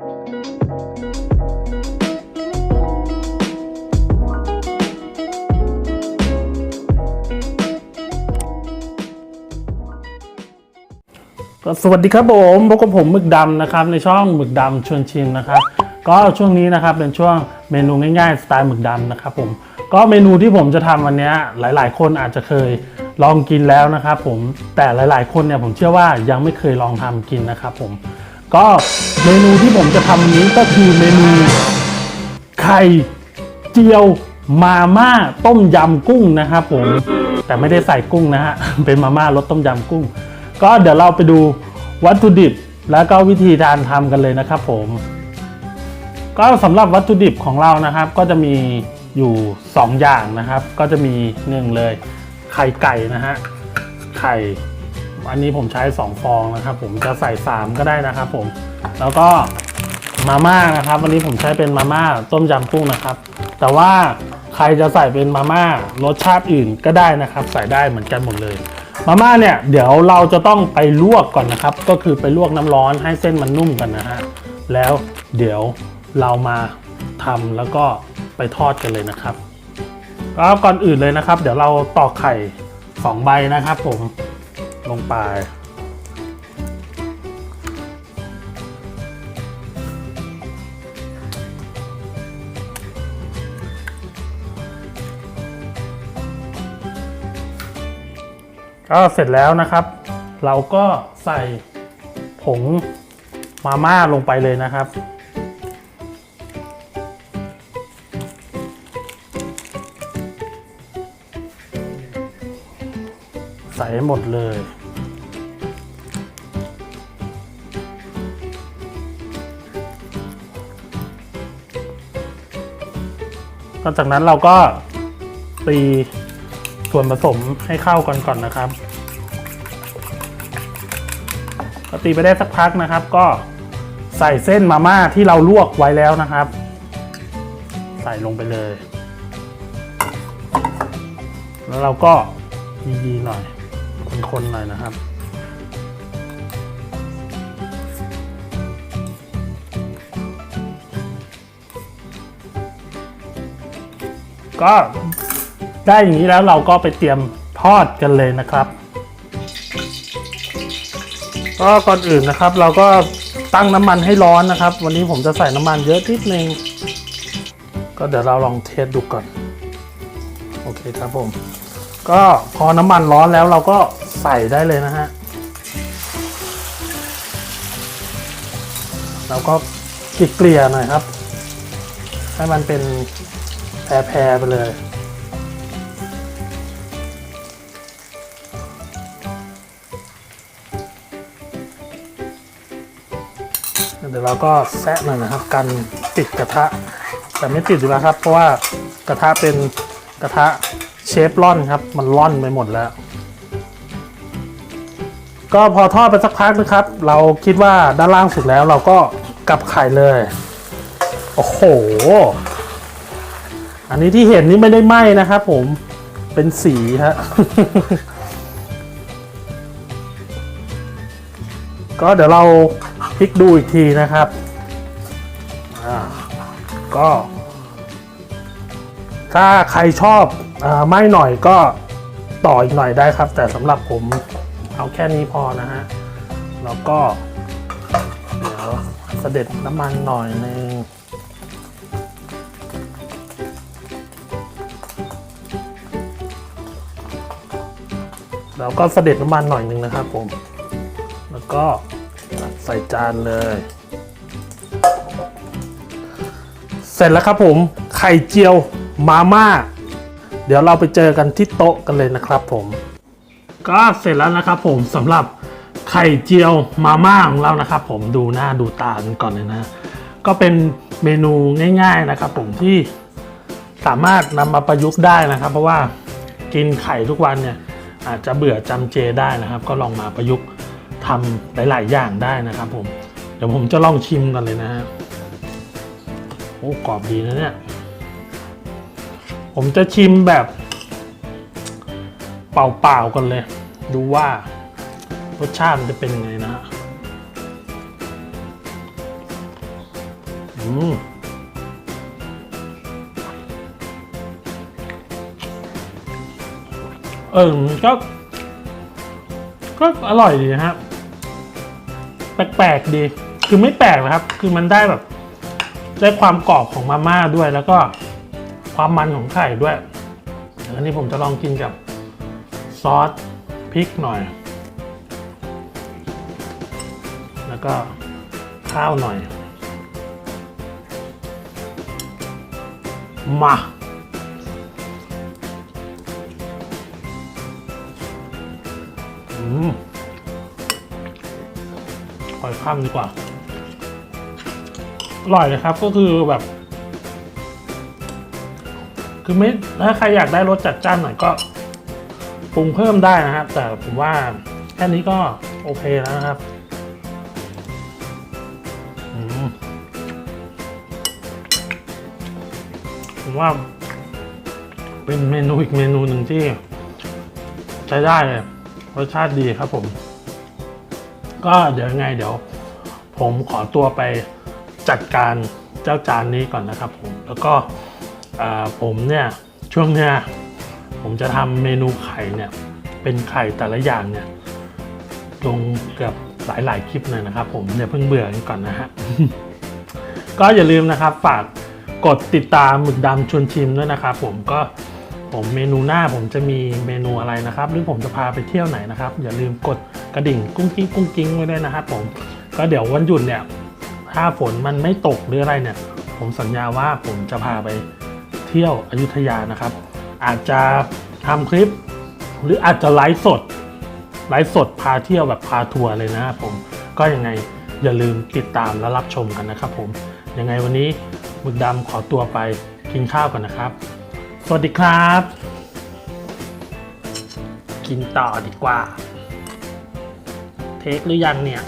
สวัสดีครับผมพบกับผมหมึกดำนะครับ ในช่องหมึกดำชวนชิมนะครับ ก็ช่วงนี้นะครับเป็นช่วงเมนูง่ายๆสไตล์หมึกดำนะครับผมก็เมนูที่ผมจะทำวันนี้หลายๆ คนอาจจะเคยลองกินแล้วนะครับผมแต่หลายๆ คนเนี่ยผมเชื่อว่ายังไม่เคยลองทำกินนะครับผมก็ เมนูที่ผมจะทำนนี้ก็คือเมนู ไข่ เจียว มาม่าต้มยำกุ้งนะครับผม แต่ไม่ได้ใส่กุ้งนะฮะ เป็นมาม่ารสต้มยำกุ้ง ก็เดี๋ยวเราไปดูวัตถุดิบแล้วก็วิธีการทำกันเลยนะครับผม ก็สำหรับวัตถุดิบของเรานะครับ ก็จะมีอยู่ 2 อย่างนะครับ ก็จะมีหนึ่งเลย ไข่ไก่นะฮะไข่ อันนี้ผมใช้ 2 ฟองนะครับ ผมจะใส่ 3 ก็ได้นะครับผม แล้วก็มาม่านะครับ วันนี้ผมใช้เป็นมาม่าต้มยำกุ้งนะครับ แต่ว่าใครจะใส่เป็นมาม่ารสชาติอื่นก็ได้นะครับ ใส่ได้เหมือนกันหมดเลยมาม่าเนี่ยเดี๋ยวเราจะต้องไปลวกก่อนนะครับ ก็คือไปลวกน้ำร้อนให้เส้นมันนุ่มกันนะฮะแล้วเดี๋ยวเรามาทำแล้วก็ไปทอดกันเลยนะครับก็ก่อนอื่นเลยนะครับ เดี๋ยวเราตอกไข่สองใบนะครับ ผม ลงไป ก็เสร็จแล้วนะครับ เราก็ใส่ผงมาม่าลงไปเลยนะครับใส่หมดเลย ก็จากนั้นเราก็ตีส่วนผสมให้เข้ากันก่อนนะครับก็ตีไปได้สักพักนะครับ ก็ใส่เส้นมาม่าที่เราลวกไว้แล้วนะครับ ใส่ลงไปเลย แล้วเราก็ยีๆหน่อยคนๆหน่อยนะครับ ก็ได้อย่างนี้แล้วเราก็ไปเตรียมทอดกันเลยนะครับ ก็ก่อนอื่นนะครับ เราก็ตั้งน้ำมันให้ร้อนนะครับ วันนี้ผมจะใส่น้ำมันเยอะนิดนึง ก็เดี๋ยวเราลองเทสดูก่อน โอเคครับผม ก็พอน้ำมันร้อนแล้วเราก็ใส่ได้เลยนะฮะเราก็กเกลี่ยหน่อยครับ ให้มันเป็น แพรๆไปเลย เดี๋ยวเราก็แซะหน่อยนะครับ กันติดกระทะ แต่ไม่ติดอยู่แล้วครับ เพราะว่ากระทะเป็นกระทะเชฟร่อนครับ มันร่อนไปหมดแล้ว ก็พอทอดไปสักพักนะครับ เราคิดว่าด้านล่างสุกแล้วเราก็กลับไข่เลย โอ้โห อันนี้ที่เห็นนี่ไม่ได้ไหม้นะครับผมเป็นสีฮะก็เดี๋ยวเราพลิกดูอีกทีนะครับอ่าก็ ถ้าใครชอบอาไหม้หน่อยก็ต่ออีกหน่อยได้ครับ แต่สำหรับผมเอาแค่นี้พอนะฮะ แล้วก็ เดี๋ยวเสด็จน้ำมันหน่อยนึง แล้วก็เสด็จน้ำมันหน่อยนึงนะครับผม แล้วก็ใส่จานเลย เสร็จแล้วครับผมไข่เจียวมาม่า เดี๋ยวเราไปเจอกันที่โต๊ะกันเลยนะครับผม ก็เสร็จแล้วนะครับผมสำหรับไข่เจียวมาม่าของเรานะครับ ผมดูหน้าดูตากันก่อนเลยนะ ก็เป็นเมนูง่าย ๆนะครับ ผมที่สามารถนำมาประยุกต์ได้นะครับ เพราะว่ากินไข่ทุกวันเนี่ย อาจจะเบื่อจำเจได้นะครับ ก็ลองมาประยุกต์ทำหลาย ๆ อย่างได้นะครับผมเดี๋ยวผมจะลองชิมกันเลยนะฮะโอ้กรอบดีนะเนี่ยผมจะชิมแบบ เปล่าๆกันเลย ดูว่ารสชาติมันจะเป็นยังไงนะฮะม ออก็ ก็อร่อยดีนะครับแปลกๆดี คือไม่แปลกนะครับ คือมันได้แบบ ได้ความกรอบของมาม่าด้วย แล้วก็ความมันของไข่ด้วยอันนี้ผมจะลองกินกับซอสพริกหน่อย แล้วก็ข้าวหน่อย มา อืมขอยข้ามดีกว่า อร่อยเลยครับก็คือแบบ คือไม่ถ้าใครอยากได้รสจัดจ้านหน่อยก็ปรุงเพิ่มได้นะครับ แต่ผมว่าแค่นี้ก็โอเคแล้วนะครับผมว่าเป็นเมนูอีกเมนูหนึ่งที่ใช้ได้เลย รสชาติดีครับผม ก็เดี๋ยวยังไงเดี๋ยว ผมขอตัวไปจัดการเจ้าจานนี้ก่อนนะครับผม แล้วก็ผมเนี่ยช่วงเนี้ยผมจะทำเมนูไข่เนี่ย เป็นไข่แต่ละอย่างเนี่ยลงเกือบหลายๆคลิปเลยนะครับ ผมอย่าเพิ่งเบื่อก่อนนะฮะก็อย่าลืมนะครับฝากกดติดตามหมึกดำชวนชิมด้วยนะครับผมก็ ผมเมนูหน้าผมจะมีเมนูอะไรนะครับ หรือผมจะพาไปเที่ยวไหนนะครับ อย่าลืมกดกระดิ่งกุ้งกิ้งกุ้งกิ้งไว้ด้วยนะครับ ผมก็เดี๋ยววันหยุดเนี่ย ถ้าฝนมันไม่ตกหรืออะไรเนี่ย ผมสัญญาว่าผมจะพาไปเที่ยวอยุธยานะครับ อาจจะทำคลิป หรืออาจจะไลฟ์สดไลฟ์สดพาเที่ยวแบบพาทัวร์เลยนะครับผมก็ยังไงอย่าลืมติดตามและรับชมกันนะครับผมยังไงวันนี้หมึกดำขอตัวไปกินข้าวก่อนนะครับ สวัสดีครับ กินต่อดีกว่า เทคหรือยังเนี่ย